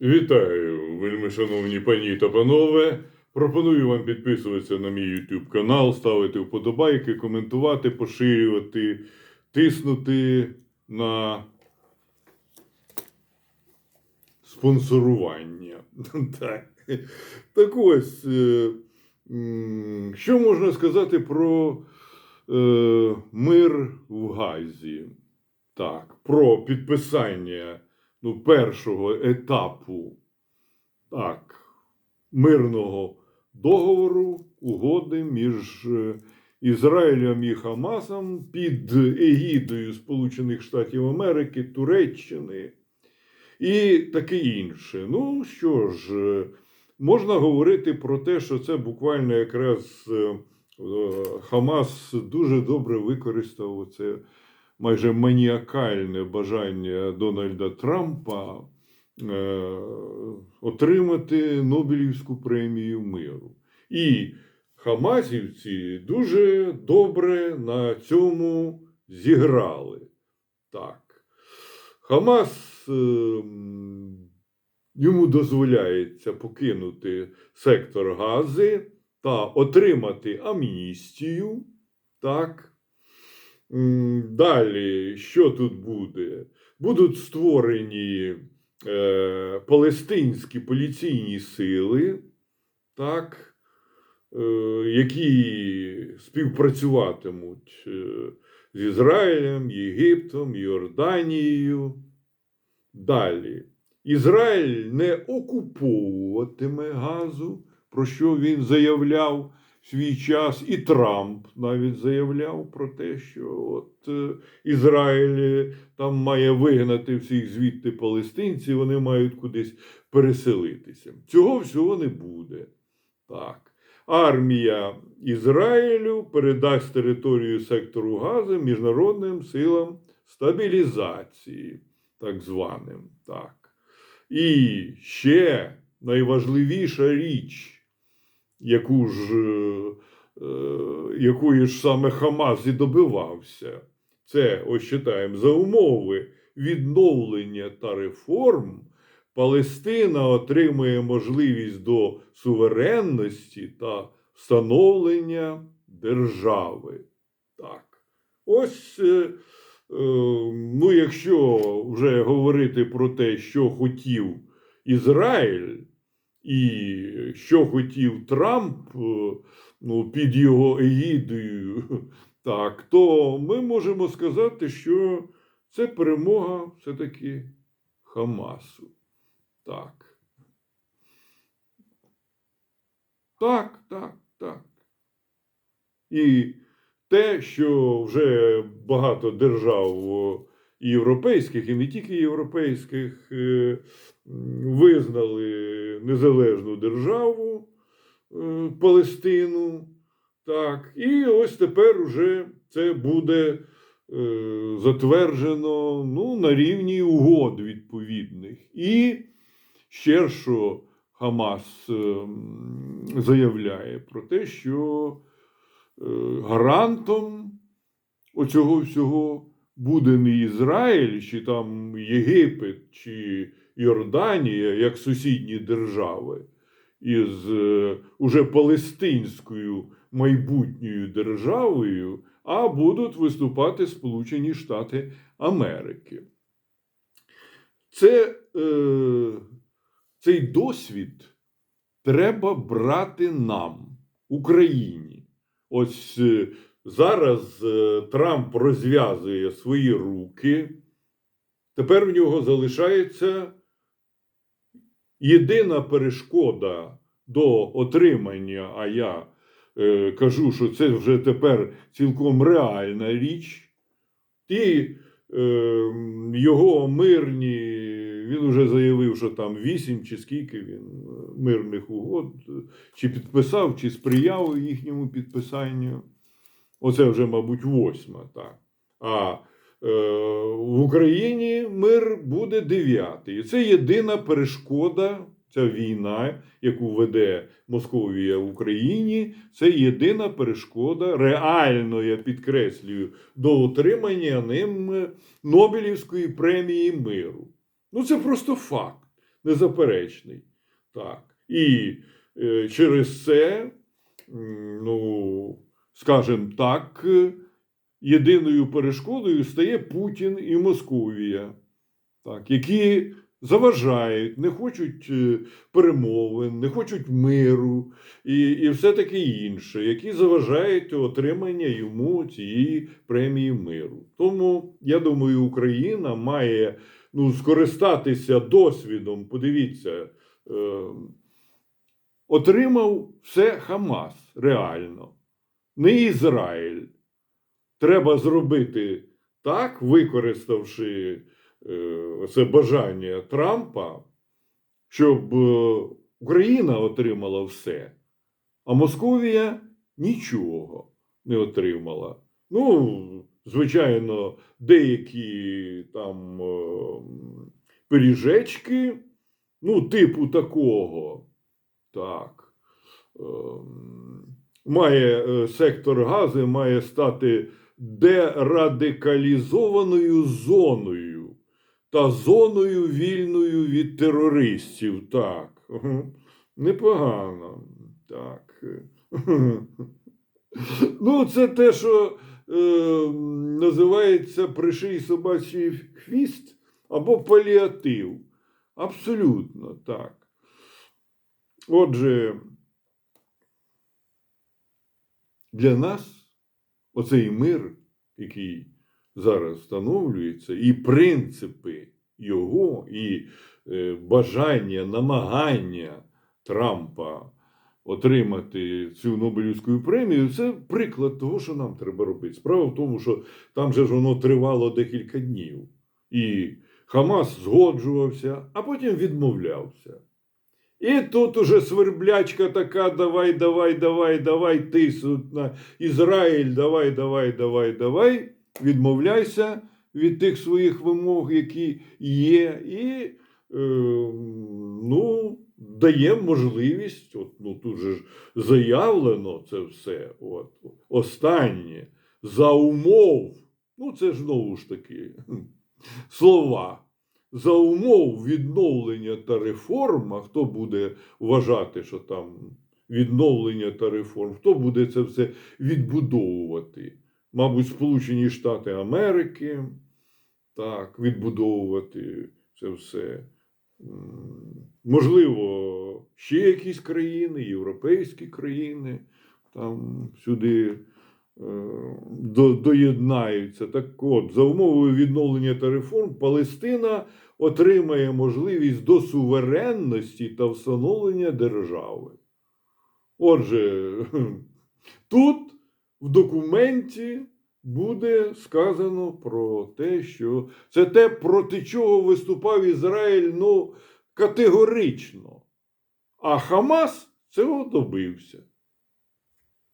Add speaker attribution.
Speaker 1: Вітаю, вельми шановні пані та панове. Пропоную вам підписуватися на мій YouTube канал, ставити вподобайки, коментувати, поширювати, тиснути на спонсорування. Так, так ось, е, що можна сказати про е, мир в Газі? Так, про підписання ну, першого етапу так, мирного договору, угоди між е, Ізраїлем і Хамасом під егідою Сполучених Штатів Америки, Туреччини і таке інше. Ну що ж, е, можна говорити про те, що це буквально якраз е, Хамас дуже добре використав це майже маніакальне бажання Дональда Трампа е, отримати Нобелівську премію миру. І Хамасівці дуже добре на цьому зіграли. Так. Хамас е, йому дозволяється покинути сектор Гази та отримати амністію. Так. Далі, що тут буде? Будуть створені е, палестинські поліційні сили, так, е, які співпрацюватимуть е, з Ізраїлем, Єгиптом, Йорданією. Далі. Ізраїль не окуповуватиме газу, про що він заявляв свій час, і Трамп навіть заявляв про те, що от е, Ізраїль там має вигнати всіх звідти палестинців, вони мають кудись переселитися. Цього всього не буде. Так. Армія Ізраїлю передасть територію сектору Гази міжнародним силам стабілізації, так званим. Так. І ще найважливіша річ, яку ж, е, е, якої ж саме Хамас і добивався, це ось читаємо за умови відновлення та реформ. Палестина отримує можливість до суверенності та встановлення держави. Так. Ось, е, ну, якщо вже говорити про те, що хотів Ізраїль і що хотів Трамп е, ну, під його егідою, так, то ми можемо сказати, що це перемога все-таки Хамасу. Так. Так, так, так. І те, що вже багато держав і європейських, і не тільки європейських, е, визнали незалежну державу е, Палестину. Так, і ось тепер уже це буде е, затверджено ну, на рівні угод відповідних. І ще що Хамас заявляє про те, що гарантом оцього всього буде не Ізраїль, чи там Єгипет, чи Йорданія, як сусідні держави, із е, уже палестинською майбутньою державою, а будуть виступати Сполучені Штати Америки. Це, е, цей досвід треба брати нам, Україні. Ось е, зараз е, Трамп розв'язує свої руки. Тепер в нього залишається єдина перешкода до отримання, а я е, кажу, що це вже тепер цілком реальна річ. Ті е, його мирні, він вже заявив, що там вісім чи скільки він е, мирних угод, чи підписав, чи сприяв їхньому підписанню. Оце вже, мабуть, восьма, так. А е, в Україні мир буде дев'ятий. Це єдина перешкода, ця війна, яку веде Московія в Україні, це єдина перешкода, реально, я підкреслюю, до отримання ним Нобелівської премії миру. Ну, це просто факт. незаперечний. Так. І е, через це, ну, скажімо так, єдиною перешкодою стає Путін і Московія, так, які заважають, не хочуть е, перемовин, не хочуть миру і, і все таке інше, які заважають отримання йому цієї премії миру. Тому я думаю, Україна має ну, скористатися досвідом. Подивіться, е, отримав все Хамас реально, не Ізраїль. Треба зробити так, використавши е, це бажання Трампа, щоб е, Україна отримала все, а Московія нічого не отримала. Ну, звичайно, деякі там е, пиріжечки, ну, типу такого. Так. Має е, сектор гази має стати дерадикалізованою зоною та зоною вільною від терористів. Так. Непогано. Так. Ну, це те, що е, називається приший собачий хвіст або паліатив. Абсолютно так. Отже, для нас оцей мир, який зараз встановлюється, і принципи його, і е, бажання, намагання Трампа отримати цю Нобелівську премію, це приклад того, що нам треба робити. Справа в тому, що там же ж воно тривало декілька днів. І Хамас згоджувався, а потім відмовлявся. І тут уже сверблячка така: давай, давай, давай, давай, тиснуть на Ізраїль, давай, давай, давай, давай. Відмовляйся від тих своїх вимог, які є, і е, ну, дає можливість, от, ну, тут же ж заявлено це все. От, останнє за умов. Ну, це ж знову ж таки слова. За умов відновлення та реформ, а хто буде вважати, що там відновлення та реформ, хто буде це все відбудовувати? Мабуть, Сполучені Штати Америки, так, відбудовувати це все. Можливо, ще якісь країни, європейські країни там сюди до, доєднаються. Так от, за умовою відновлення та реформ, Палестина отримає можливість до суверенності та встановлення держави. Отже, тут в документі буде сказано про те, що це те, проти чого виступав Ізраїль ну, категорично. А Хамас цього добився.